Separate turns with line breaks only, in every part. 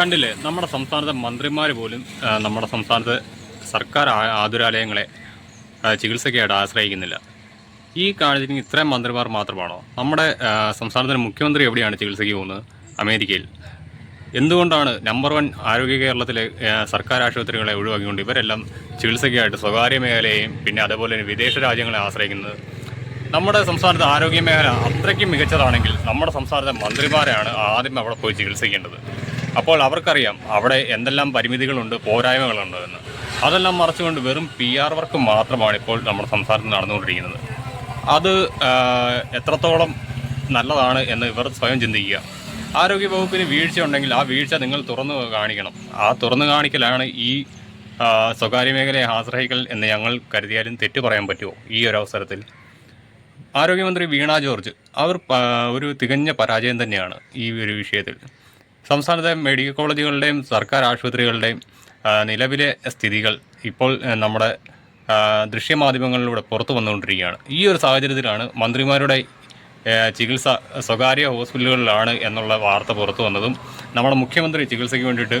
കണ്ടില്ലേ? നമ്മുടെ സംസ്ഥാനത്തെ മന്ത്രിമാർ പോലും നമ്മുടെ സംസ്ഥാനത്തെ സർക്കാർ ആതുരാലയങ്ങളെ ചികിത്സയ്ക്കായിട്ട് ആശ്രയിക്കുന്നില്ല. ഈ കാണിച്ചിരിക്കുന്ന ഇത്രയും മന്ത്രിമാർ മാത്രമാണോ? നമ്മുടെ സംസ്ഥാനത്തിന്റെ മുഖ്യമന്ത്രി എവിടെയാണ് ചികിത്സയ്ക്ക് പോകുന്നത്? അമേരിക്കയിൽ. എന്തുകൊണ്ടാണ് നമ്പർ വൺ ആരോഗ്യ കേരളത്തിലെ സർക്കാർ ആശുപത്രികളെ ഒഴിവാക്കിക്കൊണ്ട് ഇവരെല്ലാം ചികിത്സയ്ക്കായിട്ട് സ്വകാര്യ മേഖലയെയും പിന്നെ അതേപോലെ തന്നെ വിദേശ രാജ്യങ്ങളെ ആശ്രയിക്കുന്നത്? നമ്മുടെ സംസ്ഥാനത്തെ ആരോഗ്യ മേഖല അത്രയ്ക്കും മികച്ചതാണെങ്കിൽ നമ്മുടെ സംസ്ഥാനത്തെ മന്ത്രിമാരെയാണ് ആദ്യം അവിടെ പോയി ചികിത്സിക്കേണ്ടത്. അപ്പോൾ അവർക്കറിയാം അവിടെ എന്തെല്ലാം പരിമിതികളുണ്ട് പോരായ്മകളുണ്ട് എന്ന്. അതെല്ലാം മറച്ചുകൊണ്ട് വെറും പി ആർ വർക്ക് മാത്രമാണ് ഇപ്പോൾ നമ്മുടെ സംസ്ഥാനത്ത് നടന്നുകൊണ്ടിരിക്കുന്നത്. അത് എത്രത്തോളം നല്ലതാണ് എന്ന് ഇവർ സ്വയം ചിന്തിക്കുക. ആരോഗ്യ വകുപ്പിന് വീഴ്ച ഉണ്ടെങ്കിൽ ആ വീഴ്ച നിങ്ങൾ തുറന്നു കാണിക്കണം. ആ തുറന്നു കാണിക്കലാണ് ഈ സ്വകാര്യ മേഖലയെ ആശ്രയിക്കൽ എന്ന് ഞങ്ങൾ കരുതിയാലും തെറ്റു പറയാൻ പറ്റുമോ ഈ ഒരു അവസരത്തിൽ? ആരോഗ്യമന്ത്രി വീണ ജോർജ് അവർ ഒരു തികഞ്ഞ പരാജയം തന്നെയാണ് ഈ ഒരു വിഷയത്തിൽ. സംസ്ഥാനത്തെ മെഡിക്കൽ കോളേജുകളുടെയും സർക്കാർ ആശുപത്രികളുടെയും നിലവിലെ സ്ഥിതികൾ ഇപ്പോൾ നമ്മുടെ ദൃശ്യമാധ്യമങ്ങളിലൂടെ പുറത്തു വന്നുകൊണ്ടിരിക്കുകയാണ്. ഈ ഒരു സാഹചര്യത്തിലാണ് മന്ത്രിമാരുടെ ചികിത്സ സ്വകാര്യ ഹോസ്പിറ്റലുകളിലാണ് എന്നുള്ള വാർത്ത പുറത്തു വന്നതും നമ്മുടെ മുഖ്യമന്ത്രി ചികിത്സയ്ക്ക് വേണ്ടിയിട്ട്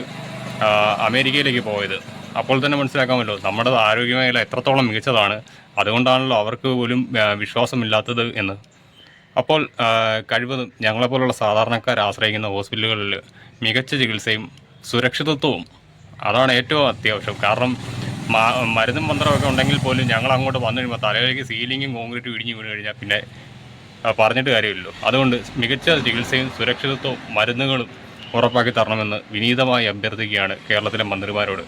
അമേരിക്കയിലേക്ക് പോയത്. അപ്പോൾ തന്നെ മനസ്സിലാക്കാമല്ലോ നമ്മുടെ ആരോഗ്യ മേഖല എത്രത്തോളം മികച്ചതാണ് അതുകൊണ്ടാണല്ലോ അവർക്ക് പോലും വിശ്വാസമില്ലാത്തത് എന്ന്. അപ്പോൾ കഴിവതും ഞങ്ങളെപ്പോലുള്ള സാധാരണക്കാർ ആശ്രയിക്കുന്ന ഹോസ്പിറ്റലുകളിൽ മികച്ച ചികിത്സയും സുരക്ഷിതത്വവും അതാണ് ഏറ്റവും അത്യാവശ്യം. കാരണം മരുന്നും മന്ത്രമൊക്കെ ഉണ്ടെങ്കിൽ പോലും ഞങ്ങൾ അങ്ങോട്ട് വന്നു കഴിയുമ്പോൾ തലയിലേക്ക് സീലിങ്ങും കോൺക്രീറ്റും ഇടിഞ്ഞു വീണ് കഴിഞ്ഞാൽ പിന്നെ പറഞ്ഞിട്ട് കാര്യമില്ലല്ലോ. അതുകൊണ്ട് മികച്ച ചികിത്സയും സുരക്ഷിതത്വവും മരുന്നുകളും ഉറപ്പാക്കി തരണമെന്ന് വിനീതമായി അഭ്യർത്ഥിക്കുകയാണ് കേരളത്തിലെ മന്ത്രിമാരോട്.